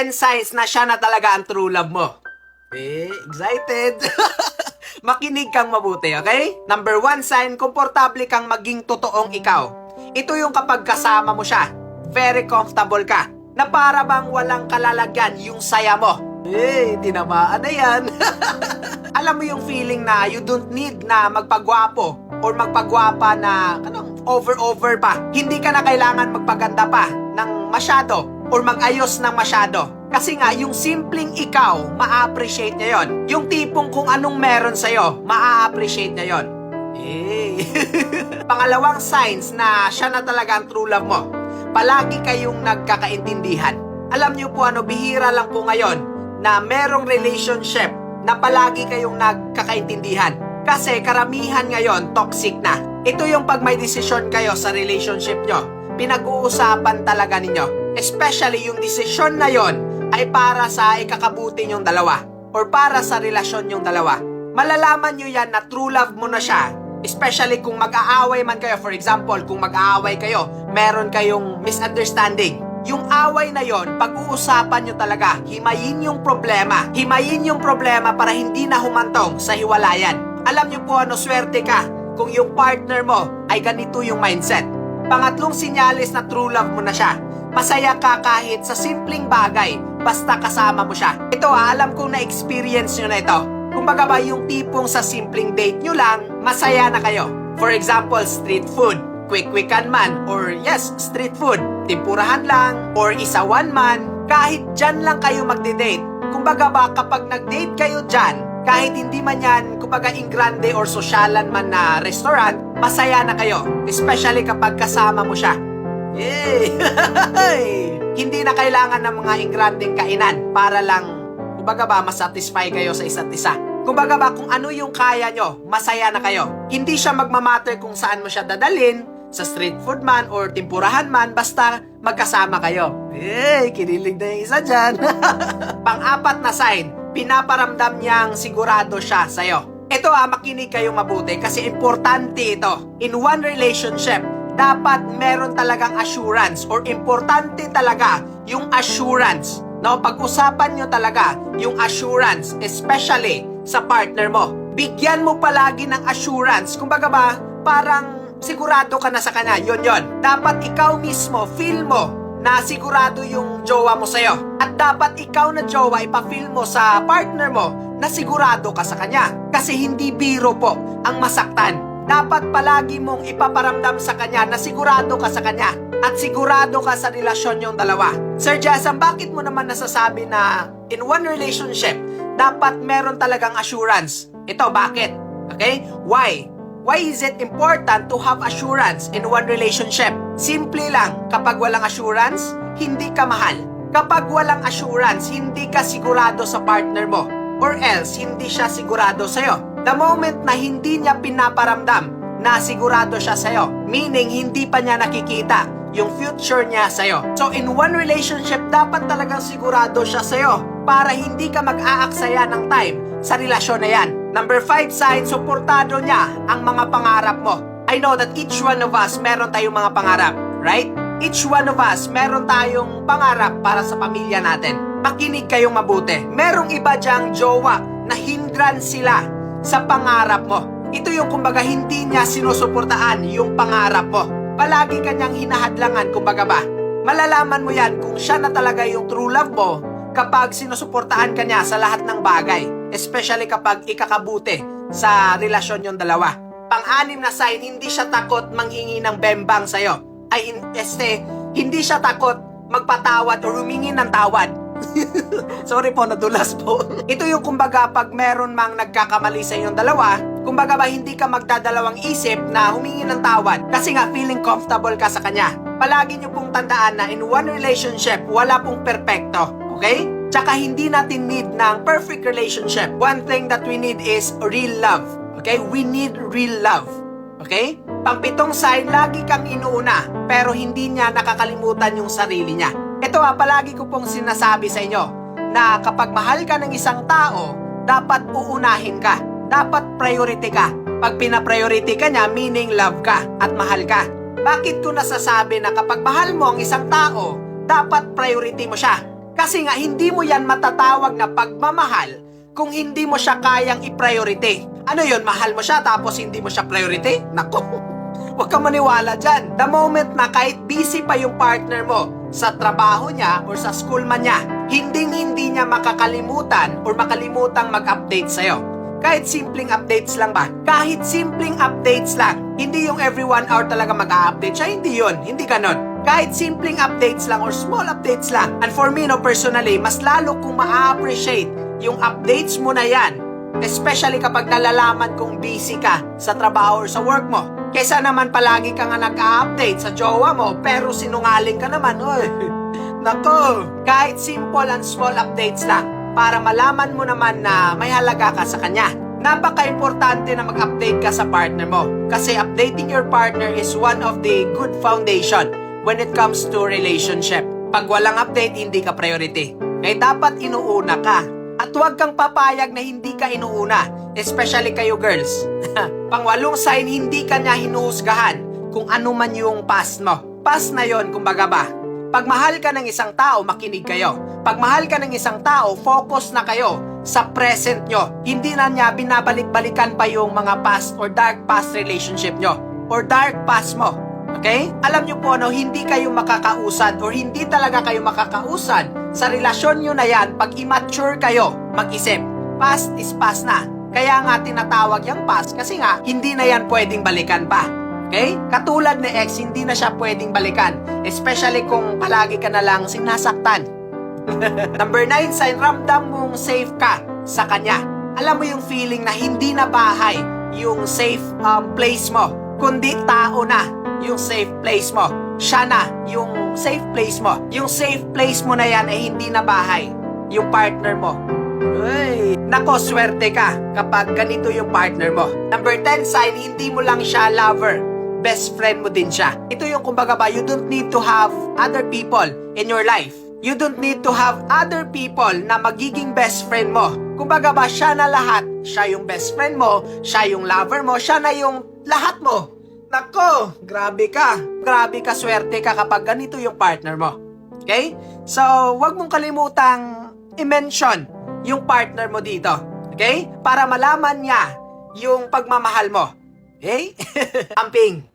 10 signs na siya na talaga ang true love mo. Eh, excited. Makinig kang mabuti, okay? Number one sign, komportable kang maging totoong ikaw. Ito yung kapag kasama mo siya. Very comfortable ka. Na para bang walang kalalagyan yung saya mo. Eh, tinamaan na yan. Alam mo yung feeling na you don't need na magpagwapo or magpagwapa na anong over-over pa. Hindi ka na kailangan magpaganda pa ng masyado or mag-ayos ng masyado. Kasi nga, yung simpleng ikaw, ma-appreciate niya yon. Yung tipong kung anong meron sa'yo, ma-appreciate niya yon. Eh. Pangalawang signs na siya na talaga ang true love mo. Palagi kayong nagkakaintindihan. Alam niyo po ano, bihira lang po ngayon na merong relationship na palagi kayong nagkakaintindihan. Kasi karamihan ngayon, toxic na. Ito yung pag may desisyon kayo sa relationship nyo, pinag-uusapan talaga ninyo. Especially yung desisyon na yon ay para sa ikakabuti nyong dalawa or para sa relasyon nyong dalawa. Malalaman nyo yan na true love mo na siya Especially kung mag-aaway man kayo, for example, kung mag-aaway kayo, meron kayong misunderstanding. Yung away na yon, pag-uusapan nyo talaga, himayin yung problema. Himayin yung problema para hindi na humantong sa hiwalayan. Alam nyo po ano, swerte ka kung yung partner mo ay ganito yung mindset. Pangatlong sinyalis na true love mo na siya. Masaya ka kahit sa simpleng bagay, basta kasama mo siya. Ito ha, alam kong na-experience nyo na ito. Kumbaga ba yung tipong sa simpleng date nyo lang, masaya na kayo. For example, street food, quick-quickan man, or yes, street food, timpurahan lang, or isawan man, kahit dyan lang kayo magde-date. Kumbaga ba kapag nag-date kayo dyan, kahit hindi man yan, kumbaga in grande or sosyalan man na restaurant, masaya na kayo. Especially kapag kasama mo siya. Yay! hindi na kailangan ng mga ingranding kainan para lang Kumbaga ba, masatisfy kayo sa isa't isa. Kumbaga ba, kung ano yung kaya nyo, masaya na kayo. Hindi siya magmamatter kung saan mo siya dadalin, sa street food man or timpurahan man, basta magkasama kayo. Eh, kinilig na yung isa dyan. Pang-apat na sign, pinaparamdam niyang sigurado siya sa'yo. Ito ah, makinig kayong mabuti kasi importante ito. In one relationship, dapat meron talagang assurance or importante talaga yung assurance No, pag-usapan nyo talaga yung assurance, especially sa partner mo. Bigyan mo palagi ng assurance. Kumbaga ba, parang sigurado ka na sa kanya. Yon yon. Dapat ikaw mismo, feel mo na sigurado yung jowa mo sa'yo. At dapat ikaw na jowa ipa-feel mo sa partner mo na sigurado ka sa kanya. Kasi hindi biro po ang masaktan dapat palagi mong ipaparamdam sa kanya na sigurado ka sa kanya at sigurado ka sa relasyon yung dalawa. Sir Jason, bakit mo naman nasasabi na in one relationship, dapat meron talagang assurance? Ito, bakit? Okay? Why? Why is it important to have assurance in one relationship? Simple lang, kapag walang assurance, hindi ka mahal. Kapag walang assurance, hindi ka sigurado sa partner mo. Or else, hindi siya sigurado sa'yo. The moment na hindi niya pinaparamdam na sigurado siya sa'yo, meaning hindi pa niya nakikita yung future niya sa'yo. So in one relationship, dapat talagang sigurado siya sa'yo para hindi ka mag-aaksaya ng time sa relasyon na yan. Number 5 sign, suportado niya ang mga pangarap mo. I know that each one of us meron tayong mga pangarap, right? Each one of us meron tayong pangarap para sa pamilya natin. Makinig kayong mabuti. Merong iba diyang jowa na hindrance sila sa pangarap mo. Ito yung kumbaga hindi niya sinusuportaan yung pangarap mo. Palagi kanyang hinahadlangan kumbaga ba. Malalaman mo yan kung siya na talaga yung true love mo kapag sinusuportaan ka niya sa lahat ng bagay. Especially kapag ikakabuti sa relasyon yung dalawa. Pang-anim na sign, hindi siya takot manghingi ng bembang sa'yo. Ay, este, hindi siya takot magpatawad o humingi ng tawad. Sorry po, nadulas po. Ito yung kumbaga pag meron mang nagkakamali sa inyong dalawa, kumbaga ba hindi ka magdadalawang isip na humingi ng tawad kasi nga feeling comfortable ka sa kanya. Palagi nyo pong tandaan na in one relationship, wala pong perpekto. Okay? Tsaka hindi natin need ng perfect relationship. One thing that we need is real love. Okay? We need real love. Okay? Pangpitong sign, lagi kang inuuna, pero hindi niya nakakalimutan yung sarili niya. Ito ha, palagi ko pong sinasabi sa inyo, na kapag mahal ka ng isang tao, dapat uunahin ka. Dapat priority ka. Pag pina-priority ka niya, meaning love ka at mahal ka. Bakit ko nasasabi na kapag mahal mo ang isang tao, dapat priority mo siya? Kasi nga, hindi mo yan matatawag na pagmamahal kung hindi mo siya kayang i-priority. Ano yon Mahal mo siya tapos hindi mo siya priority? Nako, huwag kang maniwala dyan. The moment na kahit busy pa yung partner mo sa trabaho niya or sa school man niya, hinding-hindi niya makakalimutan or makalimutang mag-update sa'yo. Kahit simpleng updates lang ba? Kahit simpleng updates lang. Hindi yung every one hour talaga mag-update siya. Hindi yun. Hindi ganon. Kahit simpleng updates lang or small updates lang. And for me, no, personally, mas lalo kong ma-appreciate yung updates mo na yan. Especially kapag nalalaman kung busy ka sa trabaho or sa work mo. Kesa naman palagi ka nga nag-update sa jowa mo, pero sinungaling ka naman. Oy, nako, kahit simple and small updates lang para malaman mo naman na may halaga ka sa kanya. Napaka-importante na mag-update ka sa partner mo kasi updating your partner is one of the good foundation when it comes to relationship. Pag walang update, hindi ka priority. Kaya dapat inuuna ka. At huwag kang papayag na hindi ka inuuna, especially kayo girls. Pangwalong sign, hindi ka niya hinuhusgahan kung ano man yung past mo. Past na yon kumbaga ba? Pag mahal ka ng isang tao, makinig kayo. Pag mahal ka ng isang tao, focus na kayo sa present nyo. Hindi na niya binabalik-balikan pa yung mga past or dark past relationship nyo or dark past mo. Okay? Alam nyo po, no, hindi kayo makakausad or hindi talaga kayo makakausad sa relasyon nyo na yan pag immature kayo mag-isip. Past is past na. Kaya nga tinatawag yung past kasi nga hindi na yan pwedeng balikan pa. Okay? Katulad ni ex, hindi na siya pwedeng balikan. Especially kung palagi ka na lang sinasaktan. Number 9, sign ramdam mong safe ka sa kanya. Alam mo yung feeling na hindi na bahay yung safe um, place mo, kundi tao na yung safe place mo. Siya na yung safe place mo. Yung safe place mo na yan ay hindi na bahay. Yung partner mo. Uy, nako, swerte ka kapag ganito yung partner mo. Number 10, sign, hindi mo lang siya lover. Best friend mo din siya. Ito yung kumbaga ba, you don't need to have other people in your life. You don't need to have other people na magiging best friend mo. Kumbaga ba, siya na lahat. Siya yung best friend mo, siya yung lover mo, siya na yung lahat mo. Nako, grabe ka. Grabe ka, swerte ka kapag ganito yung partner mo. Okay? So, wag mong kalimutang i-mention yung partner mo dito. Okay? Para malaman niya yung pagmamahal mo. Okay? Amping.